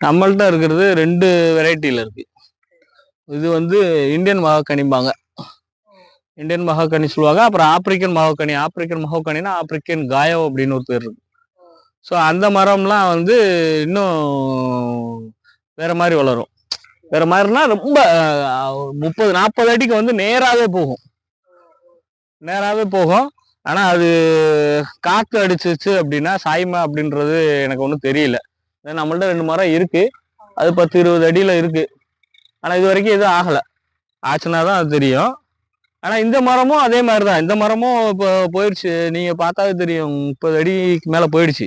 நம்மள்ட்ட இருக்கிறது ரெண்டு வெரைட்டியில் இருக்கு. இது வந்து இந்தியன் மகாக்கனிம்பாங்க இந்தியன் மகாக்கனி சொல்லுவாங்க. அப்புறம் ஆப்பிரிக்கன் மகாக்கனி ஆப்பிரிக்கன் மகாக்கனினா ஆப்பிரிக்கன் காயோ அப்படின்னு ஒரு பேர் இருக்கு. ஸோ அந்த மரம்லாம் வந்து இன்னும் வேற மாதிரி வளரும். வேற மாதிரினா ரொம்ப முப்பது நாற்பது அடிக்கு வந்து நேராகவே போகும். நேராகவே போகும். ஆனால் அது காற்று அடிச்சிச்சு அப்படின்னா சாய்மா அப்படின்றது எனக்கு ஒன்றும் தெரியல. நம்மள்ட்ட ரெண்டு மரம் இருக்கு. அது பத்து இருபது அடியில இருக்கு. ஆனா இது வரைக்கும் எதுவும் ஆகல. ஆச்சுன்னா தான் அது தெரியும். ஆனா இந்த மரமும் அதே மாதிரி தான் இந்த மரமும் இப்போ போயிடுச்சு. நீங்க பார்த்தாவே தெரியும். முப்பது அடிக்கு மேல போயிடுச்சு.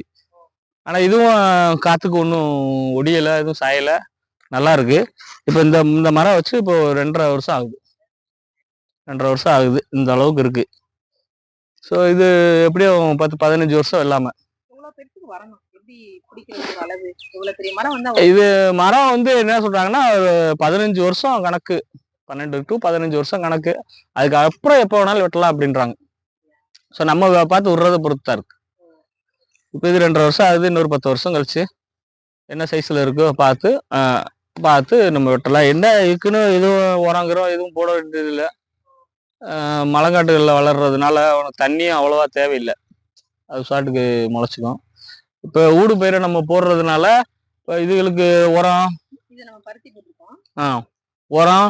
ஆனா இதுவும் காத்துக்கு ஒன்றும் ஒடியல எதுவும் சாயல. நல்லா இருக்கு. இப்போ இந்த இந்த மரம் வச்சு இப்போ ரெண்டரை வருஷம் ஆகுது. ரெண்டரை வருஷம் ஆகுது. இந்த அளவுக்கு இருக்கு. ஸோ இது எப்படியும் பத்து பதினஞ்சு வருஷம் இல்லாம. இது மரம் வந்து என்ன சொல்றாங்கன்னா பதினஞ்சு வருஷம் கணக்கு. பன்னெண்டு டு பதினஞ்சு வருஷம் கணக்கு. அதுக்கு அப்புறம் எப்போ வேணாலும் வெட்டலாம் அப்படின்றாங்க. ஸோ நம்ம பார்த்து விடுறத பொறுத்து தான் இருக்கு. இப்போ இது ரெண்டரை வருஷம் ஆகுது இன்னொரு பத்து வருஷம் கழிச்சு. என்ன சைஸில் இருக்கோ பார்த்து பார்த்து நம்ம வெட்டலாம். என்ன இருக்குன்னு எதுவும் உரங்குறோம் எதுவும் போட வேண்டியது இல்லை. மலைக்காட்டுகளில் வளர்றதுனால அவனுக்கு தண்ணியும் அவ்வளோவா தேவையில்லை. அது சாட்டுக்கு முளைச்சிக்கும். இப்போ ஊடு பயிரை நம்ம போடுறதுனால இப்போ இதுகளுக்கு உரம் ஆ உரம்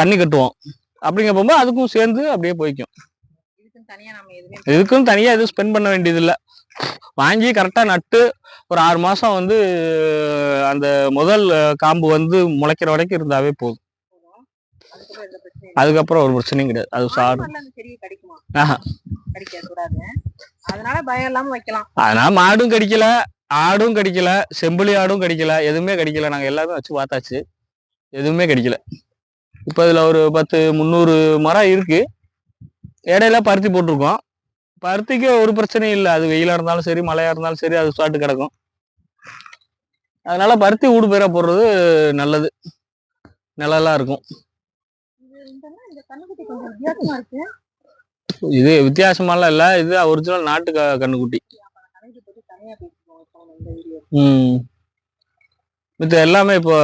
தண்ணி கட்டுவோம். அப்படிங்க போகும்போது அதுக்கும் சேர்ந்து அப்படியே போய்க்கும். இதுக்கும் தனியாக எதுவும் ஸ்பெண்ட் பண்ண வேண்டியதில்லை. வாங்கி கரெக்டாக நட்டு ஒரு ஆறு மாதம் வந்து அந்த முதல் காம்பு வந்து முளைக்கிற வரைக்கும் இருந்தாவே போதும். அதுக்கப்புறம் ஒரு பிரச்சனையும் கிடையாது. அது கடிக்குமா? ஆஹா. அதனால பயம் இல்லாம வைக்கலாம். அதனால மாடும் கடிக்கல ஆடும் கடிக்கல செம்பிளி ஆடும் கடிக்கல எதுவுமே கடிக்கல. நாங்கள் எல்லாமே வச்சு பார்த்தாச்சு. எதுவுமே கடிக்கல. இப்போ இதில் ஒரு பத்து முந்நூறு மரம் இருக்கு. இடையில பருத்தி போட்டிருக்கோம். பருத்திக்கு ஒரு பிரச்சனையும் இல்லை. அது வெயிலாக இருந்தாலும் சரி மழையா இருந்தாலும் சரி அது சாட்டு கிடக்கும். அதனால பருத்தி ஊடு பேரா போடுறது நல்லது. நிழலா இருக்கும். இது இது வித்தியாசமாலாம் இல்லை. இது ஒரிஜினல் நாட்டு க கண்ணுக்குட்டி. ம். மித்த எல்லாமே இப்போ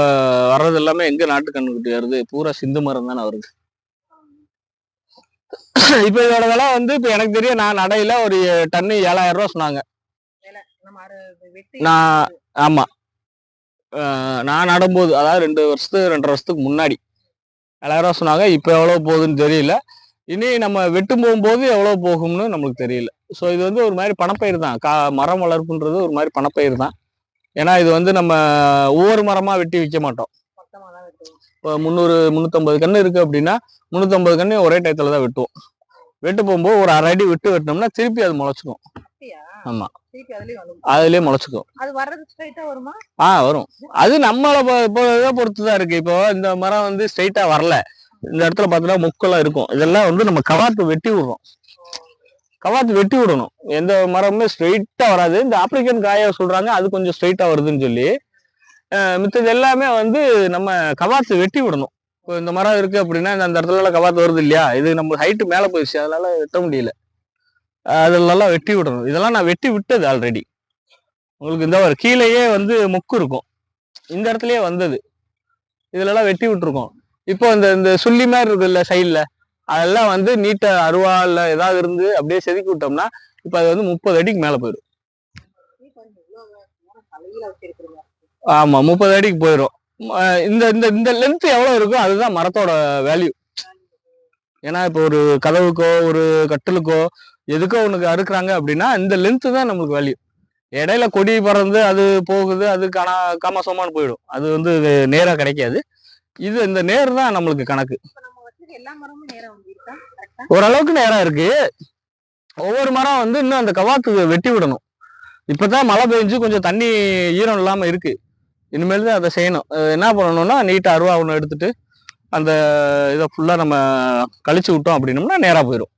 வர்றது எல்லாமே எங்க நாட்டு கண்ணுக்குட்டி வருது? பூரா சிந்து மரம் தானே வருது. இப்போ இதோட விலை வந்து இப்போ எனக்கு தெரியும் நான் நடையில ஒரு டன்னு ஏழாயிரம் ரூபா சொன்னாங்க. நான் ஆமா. நான் நடும்போது அதாவது ரெண்டு வருஷத்துக்கு ரெண்டரை வருஷத்துக்கு முன்னாடி. ஏழாயிரம் ரூபா சொன்னாங்க. இப்போ எவ்வளோ போகுதுன்னு தெரியல. இனி நம்ம வெட்டும் போகும்போது எவ்வளோ போகும்னு நம்மளுக்கு தெரியல. ஸோ இது வந்து ஒரு மாதிரி பணப்பயிர் தான். கா மரம் வளர்ப்புன்றது ஒரு மாதிரி பணப்பயிர் தான். ஏன்னா இது வந்து நம்ம ஒவ்வொரு மரமா வெட்டி விற்க மாட்டோம். இப்போ முந்நூறு முந்நூற்றம்பது கன்று இருக்கு அப்படின்னா முந்நூற்றம்பது கன்று ஒரே டயத்தில் தான் வெட்டுவோம். வெட்டு போகும்போது ஒரு அரை அடி விட்டு வெட்டினோம்னா திருப்பி அது முளைச்சிக்கும் அப்படியா ஆமா. திருப்பி அதுலயே முளைச்சிக்கும் ஆ வரும்? அது நம்மளை பொறுத்து தான் இருக்கு. இப்போ இந்த மரம் வந்து ஸ்ட்ரைட்டா வரல. இந்த இடத்துல பார்த்தீங்கன்னா முக்கெல்லாம் இருக்கும். இதெல்லாம் வந்து நம்ம கவாத்து வெட்டி விடுறோம். கவாத்து வெட்டி விடணும். எந்த மரமுமே ஸ்ட்ரெயிட்டாக வராது. இந்த ஆப்பிரிக்கன் காயை சொல்கிறாங்க அது கொஞ்சம் ஸ்ட்ரெயிட்டாக வருதுன்னு சொல்லி. மித்தது எல்லாமே வந்து நம்ம கவாத்து வெட்டி விடணும். இப்போ இந்த மரம் இருக்குது அப்படின்னா இந்த- அந்த இடத்துல கவாத்து வருது இல்லையா? இது நம்ம ஹைட்டு மேலே போயிடுச்சு. அதனால வெட்ட முடியல. அதெல்லாம் வெட்டி விடணும். இதெல்லாம் நான் வெட்டி விட்டது ஆல்ரெடி உங்களுக்கு இந்த ஒரு கீழேயே வந்து முக்கு இருக்கும். இந்த இடத்துலயே வந்தது. இதுல வெட்டி விட்டுருக்கோம். இப்போ இந்த இந்த சுள்ளி மாதிரி இருக்குல்ல சைடில் அதெல்லாம் வந்து நீட்டாக அருவாவில் ஏதாவது இருந்து அப்படியே செதுக்கி விட்டோம்னா இப்போ அது வந்து முப்பது அடிக்கு மேலே போயிடும். ஆமாம் முப்பது அடிக்கு போயிடும். இந்த இந்த இந்த லென்த் எவ்வளோ இருக்கோ அதுதான் மரத்தோட வேல்யூ ஏன்னா இப்போ ஒரு கதவுக்கோ ஒரு கட்டிலுக்கோ எதுக்கோ உனக்கு அறுக்குறாங்க அப்படின்னா இந்த லென்த்து தான் நம்மளுக்கு வேல்யூ இடையில கொடி பறந்து அது போகுது அது காணா காமசோமான்னு போயிடும். அது வந்து நேராக கிடைக்காது. இது இந்த நேர் தான் நம்மளுக்கு கணக்கு. ஓரளவுக்கு நேரம் இருக்கு. ஒவ்வொரு மரம் வந்து இன்னும் அந்த கவாத்து வெட்டி விடணும். இப்பதான் மழை பெஞ்சு கொஞ்சம் தண்ணி ஈரம் இல்லாம இருக்கு. இனிமேல் தான் அதை செய்யணும். என்ன பண்ணணும்னா நீட்டா அருவா ஒன்று எடுத்துட்டு அந்த இதை ஃபுல்லா நம்ம கழிச்சு விட்டோம் அப்படின்னோம்னா நேரா போயிடும்